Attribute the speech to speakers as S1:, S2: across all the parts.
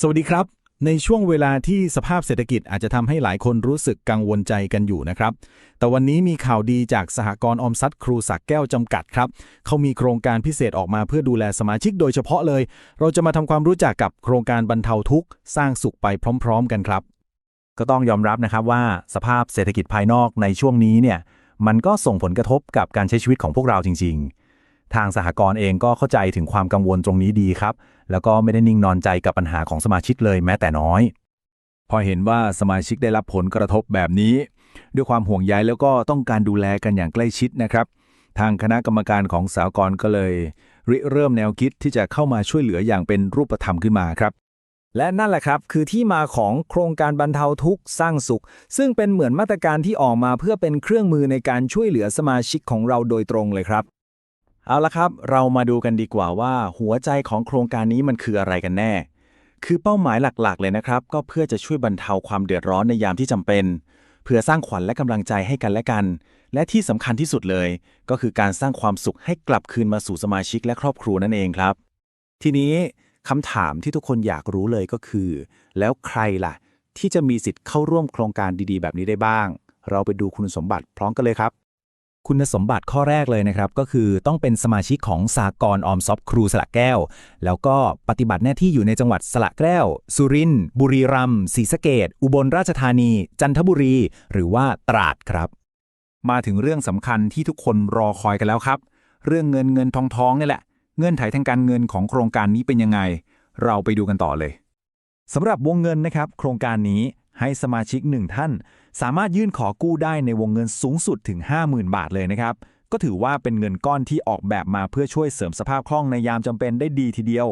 S1: สวัสดีครับ ในช่วงเวลาที่สภาพเศรษฐกิจอาจจะทำให้หลายคนรู้สึกกังวลใจกันอยู่นะครับ แต่วันนี้มีข่าวดีจากสหกรณ์ออมทรัพย์ครูสักแก้วจำกัดครับ เขามีโครงการพิเศษออกมาเพื่อดูแลสมาชิกโดยเฉพาะเลย เราจะมาทำความรู้จักกับโครงการบรรเทาทุกข์สร้างสุขไปพร้อม ๆ กันครับ
S2: ก็ต้องยอมรับนะครับว่าสภาพเศรษฐกิจภายนอกในช่วงนี้เนี่ยมันก็ส่งผลกระทบกับการใช้ชีวิตของพวกเราจริง ๆ ทางสหกรณ์เองก็เข้าใจถึงความกังวลตรงนี้ดีครับ แล้วก็ไม่ได้นิ่งนอนใจกับปัญหาของสมาชิกเลยแม้แต่น้อย
S1: พอเห็นว่าสมาชิกได้รับผลกระทบแบบนี้ ด้วยความห่วงใยแล้วก็ต้องการดูแลกันอย่างใกล้ชิดนะครับ ทางคณะกรรมการของสากลก็เลย ริเริ่มแนวคิดที่จะเข้ามาช่วยเหลืออย่างเป็นรูปธรรมขึ้นมาครับ
S3: และนั่นแหละครับ คือที่มาของโครงการบรรเทาทุกข์สร้างสุข ซึ่งเป็นเหมือนมาตรการที่ออกมาเพื่อเป็นเครื่องมือในการช่วยเหลือสมาชิกของเราโดยตรงเลยครับ
S2: เอาละครับ เรามาดูกันดีกว่าว่า หัวใจของโครงการนี้มันคืออะไรกันแน่ คือเป้าหมายหลักๆ เลยนะครับ ก็เพื่อจะช่วยบรรเทาความเดือดร้อนในยามที่จำเป็น เพื่อสร้างขวัญและกำลังใจให้กันและกัน และที่สำคัญที่สุดเลย ก็คือการสร้างความสุขให้กลับคืนมาสู่สมาชิกและครอบครัวนั่นเองครับ ทีนี้คำถามที่ทุกคนอยากรู้เลยก็คือ แล้วใครล่ะ ที่จะมีสิทธิ์เข้าร่วมโครงการดีๆ แบบนี้ได้บ้าง เราไปดูคุณสมบัติพร้อมกันเลยครับ
S3: คุณสมบัติข้อแรกเลยนะครับ ก็คือต้องเป็นสมาชิกของสากลออมทรัพย์ครูสระแก้ว แล้วก็ปฏิบัติหน้าที่อยู่ในจังหวัดสระแก้ว สุรินทร์บุรีรัมย์ศรีสะเกดอุบลราชธานี จันทบุรี หรือว่าตราดครับ
S2: มาถึงเรื่องสำคัญที่ทุกคนรอคอยกันแล้วครับ เรื่องเงินเงินทองทองนี่แหละ เงื่อนไขทางการเงินของโครงการนี้เป็นยังไง เราไปดูกันต่อเลย
S3: สำหรับวงเงินนะครับ โครงการนี้ให้สมาชิกหนึ่งท่าน สามารถยื่นขอกู้ได้ในวงเงินสูงสุดถึง 50,000 บาทเลยนะครับ ก็ถือว่าเป็นเงินก้อนที่ออกแบบมาเพื่อช่วยเสริมสภาพคล่องในยามจำเป็นได้ดีทีเดียว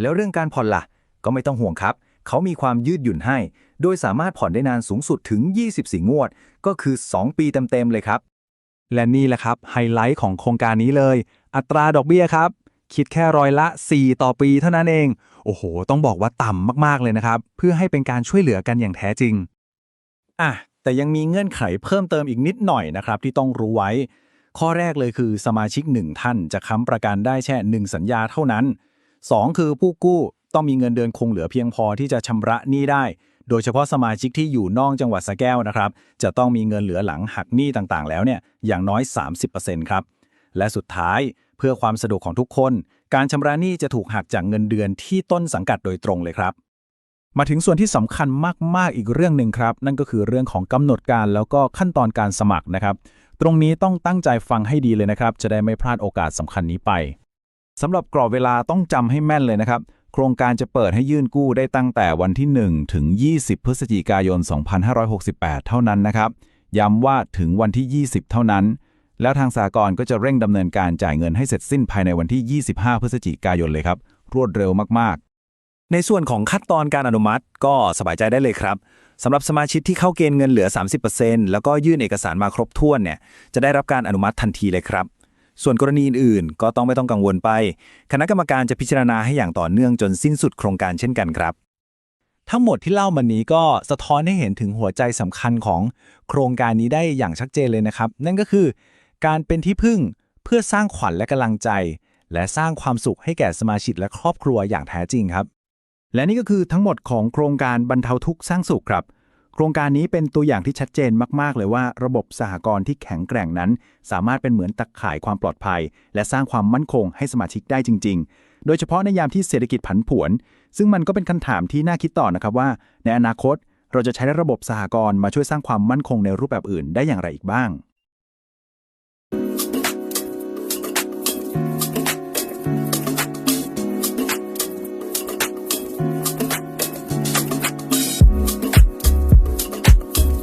S2: แล้วเรื่องการผ่อนล่ะ ก็ไม่ต้องห่วงครับ เขามีความยืดหยุ่นให้ โดยสามารถผ่อนได้นานสูงสุดถึง 24 งวด ก็คือ 2 ปีเต็มๆเลยครับ
S3: และนี่แหละครับไฮไลท์ของโครงการนี้เลย อัตราดอกเบี้ยครับ คิดแค่ร้อยละ 4 ต่อปีเท่านั้นเอง โอ้โห ต้องบอกว่าต่ำมากๆเลยนะครับ เพื่อให้เป็นการช่วยเหลือกันอย่างแท้จริง อะแต่ยังมีเงื่อนไขเพิ่มเติมอีกนิดหน่อยนะครับ ที่ต้องรู้ไว้ ข้อแรกเลยคือสมาชิกหนึ่งท่านจะค้ำประกันได้แค่หนึ่งสัญญาเท่านั้น 2 คือผู้กู้ต้องมีเงินเดือนคงเหลือเพียงพอที่จะชำระหนี้ได้ โดยเฉพาะสมาชิกที่อยู่นอกจังหวัดสะแก้วนะครับ จะต้องมีเงินเหลือหลังหักหนี้ต่างๆ แล้วเนี่ยอย่างน้อย 30%ครับ และสุดท้ายเพื่อความสะดวกของทุกคน การชำระหนี้จะถูกหักจากเงินเดือนที่ต้นสังกัดโดยตรงเลยครับ มาถึงส่วนที่สำคัญมาก ๆ อีกเรื่องหนึ่งครับ นั่นก็คือเรื่องของกำหนดการแล้วก็ขั้นตอนการสมัครนะครับ ตรงนี้ต้องตั้งใจฟังให้ดีเลยนะครับ จะได้ไม่พลาดโอกาสสำคัญนี้ไปสำหรับกรอบเวลาต้องจำให้แม่นเลยนะครับ โครงการจะเปิดให้ยื่นกู้ได้ตั้งแต่วันที่ 1 ถึง 20 พฤศจิกายน 2568 เท่านั้นนะครับ ย้ำว่าถึงวันที่ 20 เท่านั้น แล้วทางสากลก็จะเร่งดำเนินการจ่ายเงินให้เสร็จสิ้นภายในวันที่ 25 พฤศจิกายนเลยครับ รวดเร็วมากๆ ในส่วนของขั้นตอนการอนุมัติก็สบายใจได้เลยครับสำหรับสมาชิกที่เข้าเกณฑ์เงินเหลือ 30%แล้วก็ยื่นเอกสารมาครบถ้วนเนี่ยจะได้รับการอนุมัติทันทีเลยครับ ส่วนกรณีอื่นๆ ก็ต้องไม่ต้องกังวลไป คณะกรรมการจะพิจารณาให้อย่างต่อเนื่องจนสิ้นสุดโครงการเช่นกันครับ ทั้งหมดที่เล่ามานี้ก็สะท้อนให้เห็นถึงหัวใจสำคัญของโครงการนี้ได้อย่างชัดเจนเลยนะครับ นั่นก็คือ การเป็นที่พึ่งเพื่อสร้างขวัญและกำลังใจ และสร้างความสุขให้แก่สมาชิกและครอบครัวอย่างแท้จริงครับ และนี่ก็คือทั้งหมดของโครงการบรรเทาทุกข์สร้างสุขครับ โครงการนี้เป็นตัวอย่างที่ชัดเจนมากๆ เลยว่าระบบสหกรณ์ที่แข็งแกร่งนั้น สามารถเป็นเหมือนตะข่ายความปลอดภัย และสร้างความมั่นคงให้สมาชิกได้จริง ๆ โดยเฉพาะในยามที่เศรษฐกิจผันผวน ซึ่งมันก็เป็นคำถามที่น่าคิดต่อนะครับว่า ในอนาคต เราจะใช้ระบบสหกรณ์มาช่วยสร้างความมั่นคงในรูปแบบอื่นได้อย่างไรอีกบ้าง